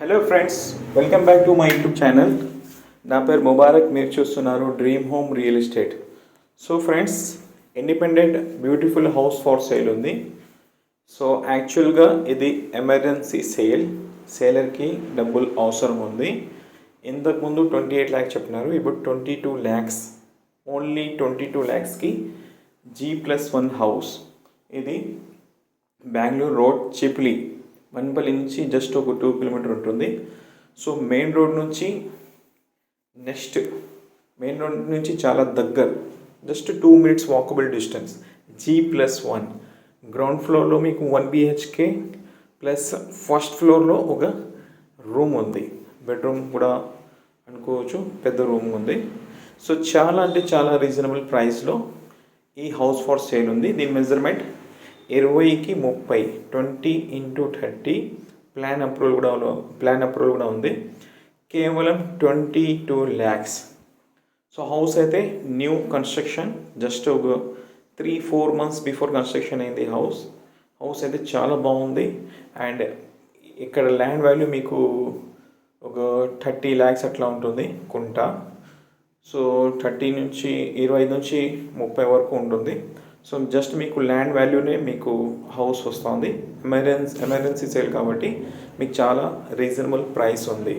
Hello friends welcome back to my YouTube channel నా పేరు ముబారక్. మీరు చూస్తున్నారు dream home real estate so friends independent beautiful house for sale ఉంది. So యాక్చువల్గా ఇది ఎమర్జెన్సీ సేల్ సేలర్కి డబ్బులు అవసరం ఉంది. ఇంతకుముందు ట్వంటీ ఎయిట్ ల్యాక్స్ చెప్పినారు. ఇప్పుడు twenty two lakhs only twenty two ల్యాక్స్కి G plus one house ఇది బెంగళూరు రోడ్ చిప్లీ వన్పల్లి నుంచి జస్ట్ ఒక టూ కిలోమీటర్ ఉంటుంది. సో మెయిన్ రోడ్ నుంచి నెక్స్ట్ మెయిన్ రోడ్ నుంచి చాలా దగ్గర just two minutes walkable distance G plus one ground ఫ్లోర్లో మీకు వన్ బిహెచ్కే ప్లస్ ఫస్ట్ ఫ్లోర్లో ఒక రూమ్ ఉంది. బెడ్రూమ్ కూడా అనుకోవచ్చు పెద్ద రూమ్ ఉంది. సో చాలా అంటే చాలా రీజనబుల్ ప్రైస్లో ఈ హౌస్ ఫార్ సేల్ ఉంది. దీని మెజర్మెంట్ ఇరవైకి ముప్పై twenty into thirty plan approval కూడా ప్లాన్ అప్రూవల్ కూడా ఉంది. కేవలం twenty two lakhs. So house అయితే న్యూ కన్స్ట్రక్షన్ జస్ట్ ఒక three four months before construction అయింది హౌస్. హౌస్ అయితే చాలా బాగుంది. అండ్ ఇక్కడ ల్యాండ్ వాల్యూ మీకు ఒక థర్టీ ల్యాక్స్ అట్లా ఉంటుంది కుంట. సో థర్టీ నుంచి ఇరవై ఐదు నుంచి ముప్పై వరకు ఉంటుంది. సో జస్ట్ మీకు ల్యాండ్ వాల్యూనే మీకు హౌస్ వస్తుంది. ఎమర్జెన్సీ ఎమర్జెన్సీ సేల్ కాబట్టి మీకు చాలా రీజనబుల్ ప్రైస్ ఉంది.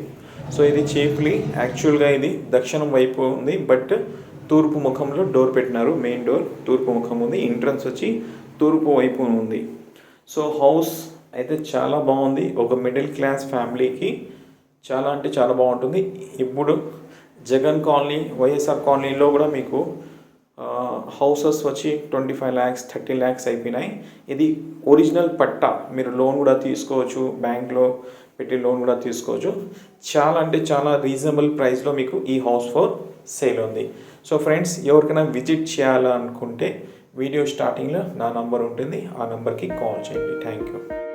సో ఇది చీఫ్లీ యాక్చువల్గా ఇది దక్షిణం వైపు ఉంది. బట్ తూర్పు ముఖంలో డోర్ పెట్టినారు. మెయిన్ డోర్ తూర్పు ముఖం ఉంది. ఎంట్రన్స్ వచ్చి తూర్పు వైపు ఉంది. సో హౌస్ అయితే చాలా బాగుంది. ఒక మిడిల్ క్లాస్ ఫ్యామిలీకి చాలా అంటే చాలా బాగుంటుంది. ఇప్పుడు జగన్ కాలనీ వైఎస్ఆర్ కాలనీలో కూడా మీకు హౌసెస్ వచ్చి twenty five lakhs thirty lakhs అయిపోయినాయి. ఇది ఒరిజినల్ పట్టా. మీరు లోన్ కూడా తీసుకోవచ్చు బ్యాంక్లో పెట్టి లోన్ కూడా తీసుకోవచ్చు. చాలా అంటే చాలా రీజనబుల్ ప్రైస్లో మీకు ఈ హౌస్ ఫోర్ సేల్ ఉంది. సో ఫ్రెండ్స్ ఎవరికైనా విజిట్ చేయాలనుకుంటే వీడియో స్టార్టింగ్లో నా నంబర్ ఉంటుంది. ఆ నెంబర్కి కాల్ చేయండి. Thank you.